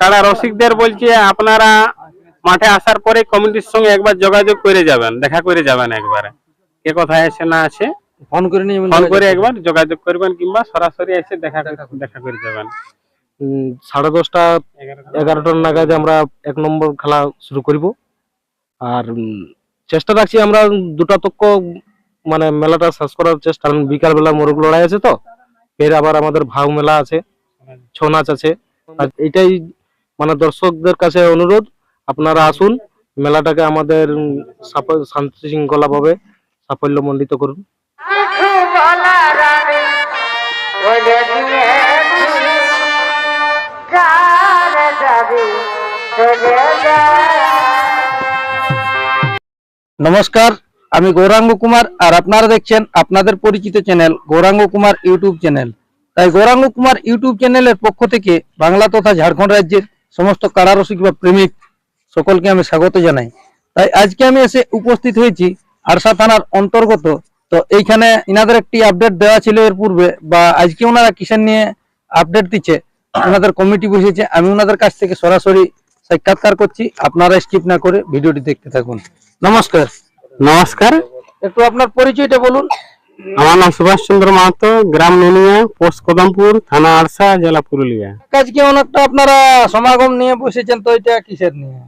কারা রসিকদের বলছি আপনারা মাঠে আসার পরে কমিটির সঙ্গে একবার যোগাযোগ করে যাবেন দেখা করে যাবেন একবারে। কে কোথায় আছে না আছে ফোন করে ফোন করে একবার যোগাযোগ করবেন কিংবা সরাসরি এসে দেখা দেখা করে যাবেন। সাড়ে দশটা এগারোটার নাগাদ আমরা এক নম্বর খেলা শুরু করব। আর চেষ্টা রাখছি আমরা দুটা তক্ক মানে মেলাটা শেষ করার চেষ্টা। কারণ বিকালবেলা মোরগ লড়াই আছে তো ফের আবার আমাদের ভাগ মেলা আছে ছৌ নাচ আছে। এটাই মানে দর্শকদের কাছে অনুরোধ, আপনারা আসুন, মেলাটাকে আমাদের শান্তি শৃঙ্খলা ভাবে সাফল্যমণ্ডিত করুন। নমস্কার, আমি গৌরাঙ্গ কুমার আর আপনারা দেখছেন আপনাদের পরিচিত channel Gouranga Kumar YouTube channel. তাই গৌরাঙ্গ কুমার ইউটিউব চ্যানেলের পক্ষ থেকে বাংলা তথা ঝাড়খণ্ড রাজ্যের সমস্ত কারারসিক বা প্রেমিক সকলকে আমি স্বাগত জানাই। তাই আজকে আমি এসে উপস্থিত হয়েছি আরসা থানার অন্তর্গত। তো এইখানে ইনাদের একটি আপডেট দেওয়া ছিল এর পূর্বে বা আজকে ওনারা কিসের নিয়ে আপডেট দিচ্ছে ওনাদের কমিটি বসেছে আমি ওনাদের কাছ থেকে সরাসরি সাক্ষাৎকার করছি। আপনারা স্কিপ না করে ভিডিওটি দেখতে থাকুন। নমস্কার। নমস্কার। একটু আপনার পরিচয়টা বলুন। আমার নাম সুভাষ চন্দ্র মাহাতো গ্রাম নুনিয়া পোস্ট কদমপুর থানা আরসা জেলা পুরুলিয়া। আজকে অনেকটা আপনারা সমাগম নিয়ে বসেছেন তো এটা কিসের নিয়ে?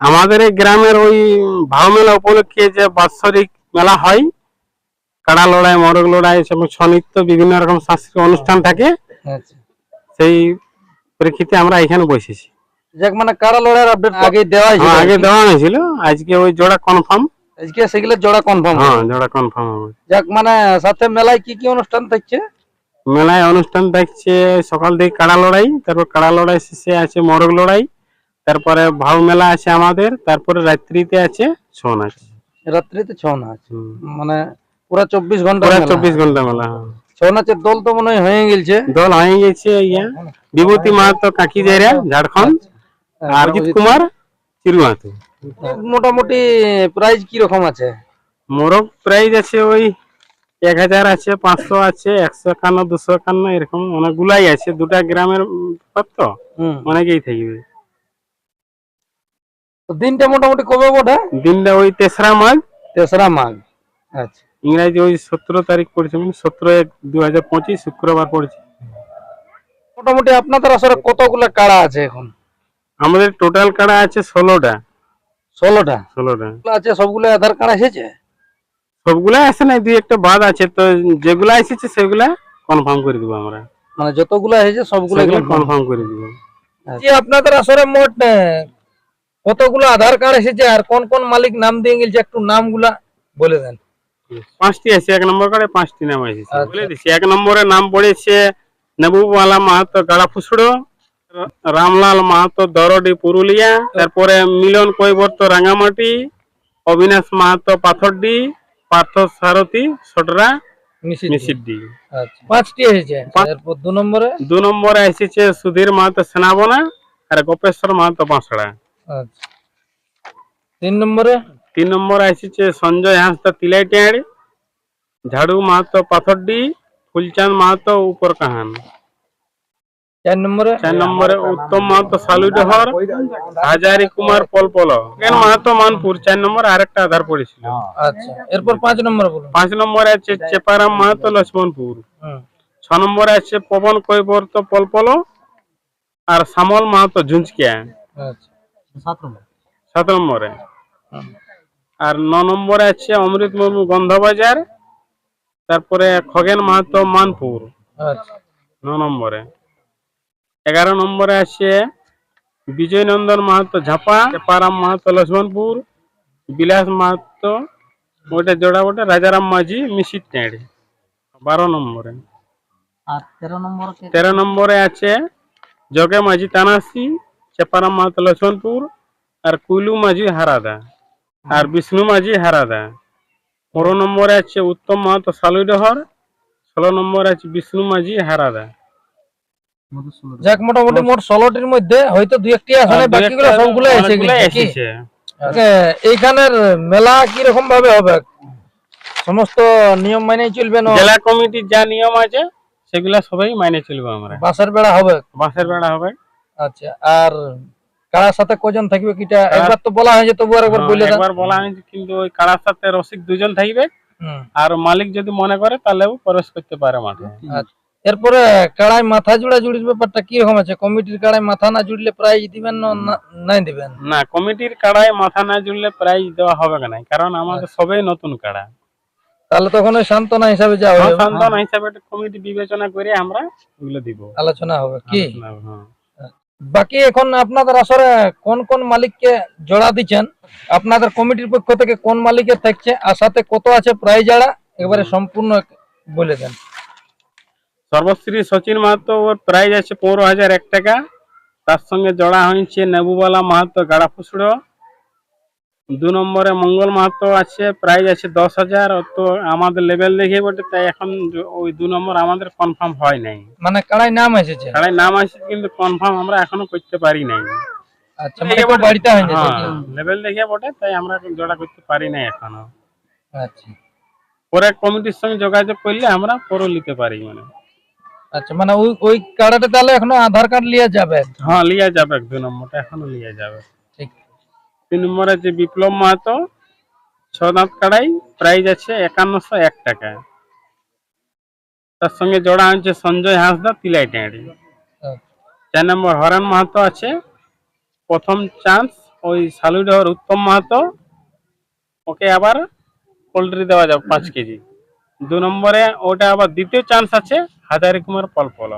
আমাদের এই গ্রামের ওই ভাও মেলা উপলক্ষে যে বাৎসরিক মেলা হয় কাড়া লড়াই মরগ লড়াই এবং ছনৃত্য বিভিন্ন রকম সাংস্কৃতিক অনুষ্ঠান থাকে আচ্ছা। সেই প্রেক্ষিতে আমরা এখানে বসেছি। যাক মানে কারা লড়াইয়ের আপডেট আগে দেওয়া আগে দেওয়া হয়েছিল আজকে ওই জোড়া কনফার্ম আজকে সেগুলো জোড়া কনফার্ম হ্যাঁ জোড়া কনফার্ম হবে। যাক মানে সাথে মেলায় কি কি অনুষ্ঠান থাকছে? মেলায় অনুষ্ঠান দেখছে সকাল থেকে কাড়া লড়াই তারপর কাড়া লড়াই শেষে আছে মরগ লড়াই তারপরে ভাউ মেলা আছে আমাদের তারপরে রাত্রিতে আছে ছৌ নাচ। রাত্রিতে ছৌ নাচ? মানে পুরো চব্বিশ ঘণ্টা পুরা। চব্বিশ ঘণ্টা মেলা হ্যাঁ। ছৌ নাচের দল তো মনে হয় হয়ে গেছে। দল হয়ে গেছে ইয়া। বিভূতি মাহাতো কাকি জায়গা ঝাড়খণ্ড। আর অরিজিৎ কুমার মাহাতো মোটামুটি প্রাইস কি রকম আছে? মোরগ প্রাইস আছে ওই এক হাজার আছে পাঁচশো আছে একশো একান্ন দুশো একান্ন এরকম অনেকগুলাই আছে। দুটা গ্রামের ব্যাপার তো অনেকেই থাকবে। দিনটা মোটামুটি কবে বটে? দিনটা ওই তেসরা মাঘ। তেসরা মাঘ আচ্ছা। ইংরাজি ওই সতেরো তারিখ পড়েছে মানে সতেরো এক দু হাজার পঁচিশ শুক্রবার পড়েছে। মোটামুটি আপনাদের আসলে কতগুলো কাড়া আছে এখন? আমাদের টোটাল কাড়া আছে ষোলোটা। ষোলোটা? ষোলোটা। আছে সবগুলো আধার কার্ড এসেছে? সবগুলা আসে না দুই একটা বাদ আছে তো যেগুলা এসেছে সেগুলা কনফার্ম করে দিব আমরা। মানে যতগুলো এসেছে সবগুলো কনফার্ম করে দিব। যে আপনাদের আসলে মোট কতগুলো আধার কার্ড এসেছে আর কোন কোন মালিক নাম দিয়ে গেছে একটু নামগুলা বলে দেন। পাঁচটি আছে এক নম্বর কার্ডে পাঁচটি নাম এসেছে আচ্ছা। বলে দিচ্ছি এক নম্বরে নাম পড়েছে নেবুবালা মাহাতো গাড়া ফুসড়ো রামলাল মাহাতো দরডি পুরুলিয়া তারপরে মিলন কৈবর্ত রাঙামাটি অবিনাশ মাহাতো পাথরডি পার্থ সারথী সটরা মিসিডি আচ্ছা পাঁচটি এসেছে দু নম্বরে? দু নম্বরে এসেছে সুধীর মাহাতো সেনাবনা আর গোপেশ্বর মাহাতো বাঁশড়া। আচ্ছা তিন নম্বরে? তিন নম্বরে এসেছে সঞ্জয় হাঁসদা তিলাইটিয়াড়ি ঝাড়ু মাহাতো পাথরডি ফুলচাঁদ মাহাতো উপর কাহান চার নম্বরে? চার নম্বরে উত্তম মাহাতো সালুডহর হাজারি কুমার পলপল। কেন মাহাতো মানপুর? চার নম্বর আরেকটা আধার পড়েছিল। আচ্ছা এরপর পাঁচ নম্বরে বলুন। পাঁচ নম্বরে আছে চেপারাম মাহাতো লক্ষ্মণপুর। ছ নম্বরে আছে পবন কৈবর্ত পলপল আর শ্যামল মাহাতো ঝুঁচকিয়া। আচ্ছা। সাত নম্বর। সাত নম্বরে। আর ন নম্বরে আছে অমৃত মুর্মু গন্ধবাজার তারপরে খগেন মাহাতো মানপুর। আচ্ছা। ন নম্বরে। এগারো নম্বরে আছে বিজয় নন্দন মাহাতো ঝাপা পারাম মাহাতো লক্ষ্মণপুর বিলাস মাহাতো ওইটা জোড়া ওটা রাজারাম মাঝি মিশির টেঁড়ি। বারো নম্বরে। আর তেরো নম্বর তেরো নম্বরে আছে জগে মাঝি তানাসি চেপারাম মাহাতো লক্ষ্মণপুর আর কুইলু মাঝি হারাদা আর বিষ্ণু মাঝি হারাদা। পনেরো নম্বরে আছে উত্তম মাহাতো সালুডহর ষোলো নম্বরে আছে বিষ্ণু মাঝি হারাদা। যাক মোটামুটি মোট ষোলোটির মধ্যে হয়তো দুই একটি আসলে বাকিগুলো সবগুলো? এসেছে আচ্ছা, এইখানের মেলা কি? রকম ভাবে হবে? সমস্ত নিয়ম মেনে চলবে না? জেলা কমিটির যা নিয়ম আছে সেগুলা সবাই মাইনে চলবো আমরা। বাসের বেড়া হবে? বাসের বেড়া হবে। আচ্ছা আর কারার সাথে কজন থাকবে কিটা? একবার তো বলা হয়েছে তবু আরেকবার হ্যাঁ, বলে একবার বলা হয়েছে কিন্তু ওই কাড়ার সাথে রসিক দুজন থাকবে। আর মালিক যদি মনে করে তাহলেও প্রবেশ করতে পারে মাঠে। আচ্ছা। এরপরে কাড়াই মাথা জুড়া জুড়ির ব্যাপারটা কি রকম আছে? কমিটির কাড়াই মাথা না জুড়লে প্রাইজ দিবেন না নাই দিবেন? না কমিটির কাড়ায় মাথা না জুড়লে প্রাইজ দেওয়া হবে না কারণ আমাদের সবাই নতুন কাড়া। তাহলে তখন ওই সান্ত্বনা হিসাবে যাওয়া হবে। সন্তান হিসাবে কমিটি বিবেচনা করে আমরা ওগুলো দিব। আলোচনা হবে কি? হ্যাঁ। বাকি এখন আপনাদের আসরে কোন কোন মালিককে জোড়া দিচ্ছেন? আপনাদের কমিটির পক্ষ থেকে কোন মালিকের থাকছে? আর সাথে কত আছে প্রাইজ যারা? একবারে সম্পূর্ণ বলে দেন। সর্বশ্রী সচিন মাহাতো ওর প্রাইজ আছে পনেরো হাজার এক টাকা। তার সঙ্গে জড়া হয়েছে নেবুবালা মাহাতো গাড়া ফুসড়ো। দু নম্বরে মঙ্গল মাহাতো আছে প্রাইজ আছে দশ হাজার। তো আমাদের লেভেল দেখে বটে তাই এখন ওই দু নম্বর আমাদের কনফার্ম হয় নাই। মানে কাড়াই নাম এসেছে? কাড়াই নাম আছে কিন্তু কনফার্ম আমরা এখনও করতে পারি নাই। আচ্ছা মানে বাড়িতে হয়নি হ্যাঁ লেভেল দেখে বটে তাই আমরা জোড়া করতে পারি নাই এখনও। আচ্ছা। পরে কমিটির সঙ্গে যোগাযোগ করলে আমরা পরে নিতে পারি মানে। আচ্ছা মানে ওই ওই কার্ডটা তাহলে এখনও আধার কার্ড নিয়ে যাবে? হ্যাঁ লিয়া যাবে দু নম্বরটা এখনও লিয়া যাবে। ঠিক। তিন নম্বরে যে বিপ্লব মাহাতো ছ দাঁত কাড়াই প্রাইস আছে একান্নশো এক টাকা। তার সঙ্গে জোড়া হচ্ছে সঞ্জয় হাঁসদা তিলাই টেঁড়ি। চার নম্বর হরেন মাহাতো আছে প্রথম চান্স ওই সালুডহর উত্তম মাহাতো ওকে আবার পোল্ট্রি দেওয়া যাবে পাঁচ কেজি। দু নম্বরে ওটা আবার দ্বিতীয় চান্স আছে হাজারি কুমার পলপল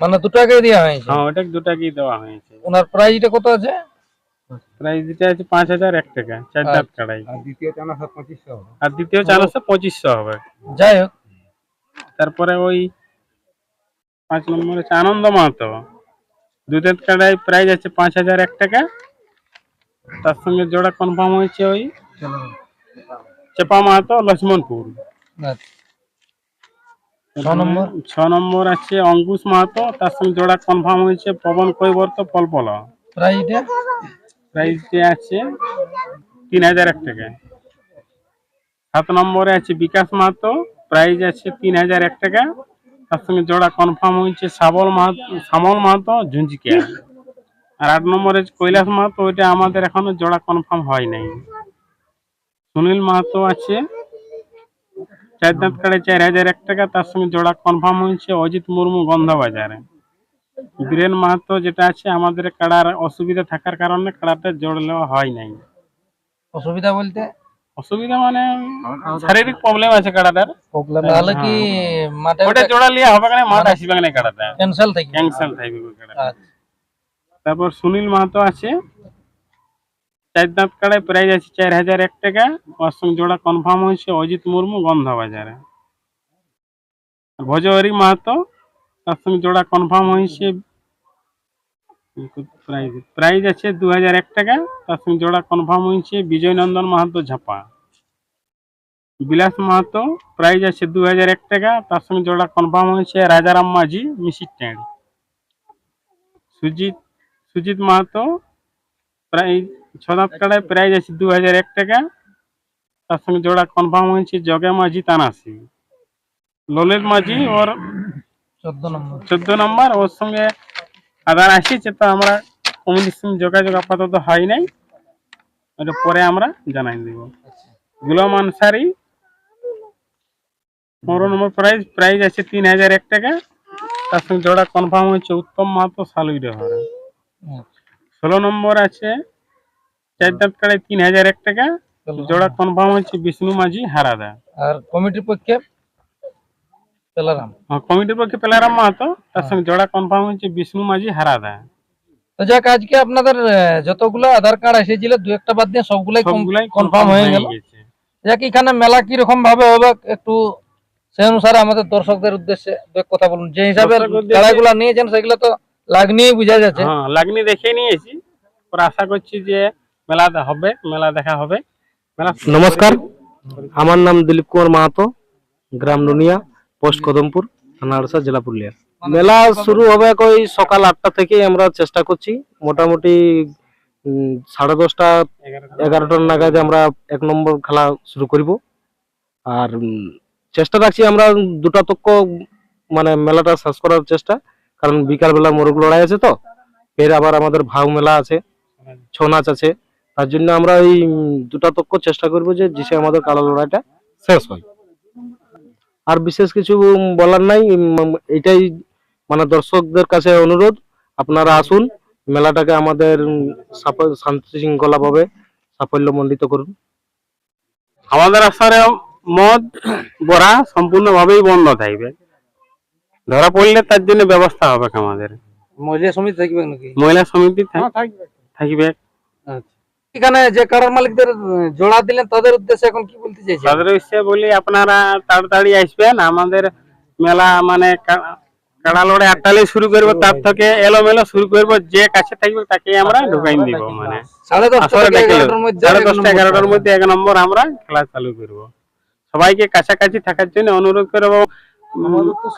মানে দুটাকে দেওয়া হয়েছে? হ্যাঁ ওটা দুটাকেই দেওয়া হয়েছে। ওনার প্রাইজটা কত আছে? প্রাইস দিতে আছে পাঁচ হাজার এক টাকা চার দাঁত কাড়াই। দ্বিতীয় চান্স পঁচিশশো আর দ্বিতীয় চান্সে পঁচিশশো হবে। যাই হোক। তারপরে ওই পাঁচ নম্বর হচ্ছে আনন্দ মাহাতো। দুধের কাড়াই প্রাইস আছে পাঁচ হাজার এক টাকা। তার সঙ্গে জোড়া কনফার্ম হয়েছে ওই চেপা মাহাতো লক্ষ্মণপুর। আচ্ছা। ছ নম্বর। ছ নম্বর আছে অঙ্কুশ মাহাতো। তার সঙ্গে জোড়া কনফার্ম হয়েছে পবন কৈবর্ত পলপল প্রাইজটা প্রাইসটি আছে তিন হাজার এক টাকা। সাত নম্বরে আছে বিকাশ মাহাতো। প্রাইস আছে তিন হাজার এক টাকা। তার সঙ্গে জোড়া কনফার্ম হয়েছে সাবল মাহাতো শ্যামল মাহাতো ঝুঞ্ঝিকিয়া আর আট নম্বরে আছে কৈলাস মাহাতো। ওইটা আমাদের এখনও জোড়া কনফার্ম হয় নাই। সুনীল মাহাতো আছে চার দাঁত কাড়ে চার হাজার এক টাকা তার সঙ্গে জোড়া কনফার্ম হয়েছে অজিত মুর্মু গন্ধ বাজারে বীরেন মাহাতো যেটা আছে আমাদের কাড়ার অসুবিধা থাকার কারণে কাড়াটা জোড় নেওয়া হয় নাই। অসুবিধা বলতে? অসুবিধা মানে শারীরিক প্রবলেম আছে কাড়াটার। প্রবলেম তাহলে কি মাঠে ওটা জোড়া লিয়া হবে না মাঠ আসবে না কাড়াটা? ক্যান্সেল থেকে ক্যান্সেল থাকবে কাড়াটা। আচ্ছা। তারপর সুনীল মাহাতো আছে চার দাঁত কাড়ায় প্রাইস আছে চার হাজার এক টাকা। সঙ্গে জোড়া কনফার্ম হয়েছে অজিত মুর্মু গন্ধ বাজারে ভজহরি মাহাতো, তার সঙ্গে জোড়া কনফার্ম হয়েছে। প্রাইজ প্রাইজ আছে দু হাজার এক টাকা, তার সঙ্গে জোড়া কনফার্ম হয়েছে বিজয় নন্দন মাহাতো ঝাপা। বিলাস মাহাতো, প্রাইজ আছে দু হাজার এক টাকা, তার সঙ্গে জোড়া কনফার্ম হয়েছে রাজারাম মাঝি মিশির ট্যাঁড় সুজিত সুজিত মাহাতো প্রায় ছ দাঁত কাড়ায় প্রাইজ আছে দু হাজার এক টাকা। তার সঙ্গে জোড়া কনফার্ম হয়েছে জগে মাঝি তানাসি ললিত মাঝি ওর চোদ্দ নম্বর। ওর সঙ্গে আধার আসিছে তো আমরা সঙ্গে যোগাযোগ আপাতত হয় নাই। ওটা পরে আমরা জানাই দেব। গুলাম আনসারি পনেরো নম্বর প্রাইজ প্রাইজ আছে তিন হাজার এক টাকা। তার সঙ্গে জোড়া কনফার্ম হয়েছে উত্তম মাহাতো সালুই হরে ষোলো নম্বর আছে চার দাঁত কাড়ায় তিন হাজার এক টাকা জোড়া কনফার্ম হয়েছে বিষ্ণু মাঝি হারাদা আর কমিটির পক্ষে পেলারাম হ্যাঁ, কমিটির পক্ষে পেলারাম মাহাতো তার সঙ্গে জোড়া কনফার্ম হয়েছে বিষ্ণু মাঝি হারাদা তো যাক আজকে আপনাদের আহ, যতগুলো আধার কার্ড এসেছিল দু একটা বাদ দিয়ে সবগুলাই সবগুলাই কনফার্ম হয়ে গেল গেছে যাক এখানে মেলা কি রকম ভাবে হবে একটু সেই অনুসারে আমাদের দর্শকদের উদ্দেশ্যে দু এক কথা বলুন যে হিসাবে দর্শকদের উদ্দেশ্যে- খেলাগুলো নিয়েছেন সেগুলো তো লাগনিই বোঝা যাচ্ছে হ্যাঁ লাগনি দেখে নিয়েছি পরে আশা করছি যে মেলা হবে মেলা দেখা হবে। নমস্কার আমার নাম দিলীপ কুমার মাহাতো গ্রাম নুনিয়া পোস্ট কদমপুর থানাড়সা জেলা পুরুলিয়া। মেলা শুরু হবে ওই সকাল আটটা থেকে আমরা চেষ্টা করছি। মোটামুটি সাড়ে দশটা এগারোটার নাগাদ আমরা এক নম্বর খেলা শুরু করব। আর চেষ্টা রাখছি আমরা দুটা তক্ক মানে মেলাটা শেষ করার চেষ্টা। কারণ বিকালবেলা মোরগ লড়াই আছে তো ফের আবার আমাদের ভাউ মেলা আছে ছৌ নাচ আছে। তার জন্য আমরা এই দুটা তক্ক চেষ্টা করব যে জিসে আমাদের কালা লড়াইটা শেষ হয়। আর বিশেষ কিছু বলার নাই এটাই মানে দর্শকদের কাছে অনুরোধ আপনারা আসুন মেলাটাকে আমাদের শান্তি শৃঙ্খলা ভাবে সাফল্যমণ্ডিত করুন। আমাদের আসরে মদ বড়া সম্পূর্ণভাবেই বন্ধ থাকবে। ধরা পড়লে তার জন্য ব্যবস্থা হবে আমাদের। মহিলা সমিতি থাকবে নাকি? মহিলা সমিতি থাক- থাকবে। আচ্ছা। এখানে যে কারার মালিকদের জোড়া দিলেন তাদের উদ্দেশ্যে এখন কি বলতে চাইছেন? তাদের উদ্দেশ্যে বলি আপনারা তাড়াতাড়ি আসবেন। আমাদের মেলা মানে কাড়া লড়াই আটটালে শুরু করব তার থেকে এলোমেলো শুরু করব যে কাছে থাকবে তাকে আমরা ঢুকাই দিব মানে। সাড়ে দশটা এগারোটার মধ্যে এক নম্বর আমরা খেলা চালু করব। সবাইকে কাছাকাছি থাকার জন্য অনুরোধ করব।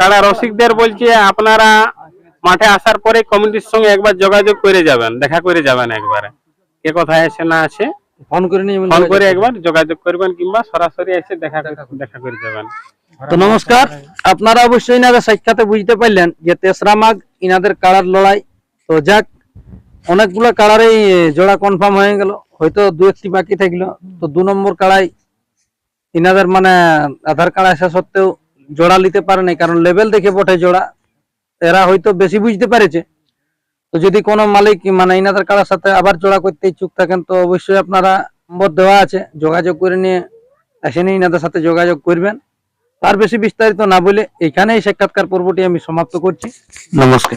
কাড়া রসিকদের বলছি আপনারা মাঠে আসার পরে কমিটির সঙ্গে একবার যোগাযোগ করে যাবেন দেখা করে যাবেন একবারে। কে কোথায় আছে না আছে ফোন করে নিয়ে ফোন করে একবার যোগাযোগ করবেন কিংবা সরাসরি এসে দেখা দেখা করে যাবেন। তো নমস্কার আপনারা অবশ্যই ইনাদের সাক্ষাতে বুঝতে পারলেন যে তেসরা মাঘ ইনাদের কাড়ার লড়াই। তো যাক অনেকগুলো কাড়ারই জোড়া কনফার্ম হয়ে গেল হয়তো দু একটি বাকি থাকল। তো দু নম্বর কাড়াই ইনাদের মানে আধার কার্ড আসা সত্ত্বেও জোড়া নিতে পারে নাই কারণ লেভেল দেখে বটে জোড়া। এরা হয়তো বেশি বুঝতে পেরেছে। তো যদি কোনো মালিক মানে ইনাদের কারোর সাথে আবার জোড়া করতে ইচ্ছুক থাকেন, তো অবশ্যই আপনারা নম্বর দেওয়া আছে, যোগাযোগ করে নিয়ে এসে নিয়ে ইনাদের সাথে যোগাযোগ করবেন। তার বেশি বিস্তারিত না বলে এখানেই সাক্ষাৎকার পর্বটি আমি সমাপ্ত করছি। নমস্কার।